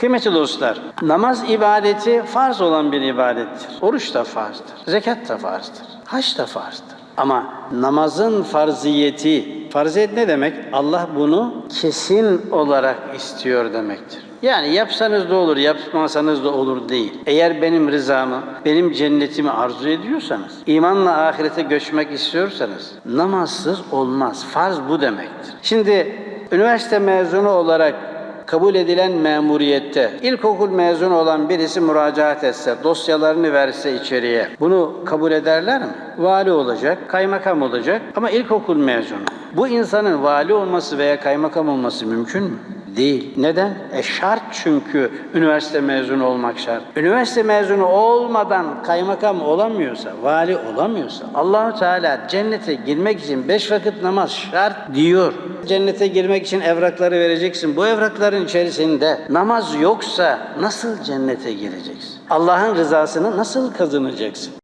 Kıymetli dostlar, namaz ibadeti farz olan bir ibadettir. Oruç da farzdır, zekat da farzdır, hac da farzdır. Ama namazın farziyeti, farziyet ne demek? Allah bunu kesin olarak istiyor demektir. Yani yapsanız da olur, yapmasanız da olur değil. Eğer benim rızamı, benim cennetimi arzu ediyorsanız, imanla ahirete göçmek istiyorsanız, namazsız olmaz. Farz bu demektir. Şimdi üniversite mezunu olarak kabul edilen memuriyette ilkokul mezunu olan birisi müracaat etse, dosyalarını verse içeriye bunu kabul ederler mi? Vali olacak, kaymakam olacak ama ilkokul mezunu. Bu insanın vali olması veya kaymakam olması mümkün mü? Değil. Neden? E şart çünkü üniversite mezunu olmak şart. Üniversite mezunu olmadan kaymakam olamıyorsa, vali olamıyorsa Allahu Teala cennete girmek için beş vakit namaz şart diyor. Cennete girmek için evrakları vereceksin. Bu evrakların içerisinde namaz yoksa nasıl cennete gireceksin? Allah'ın rızasını nasıl kazanacaksın?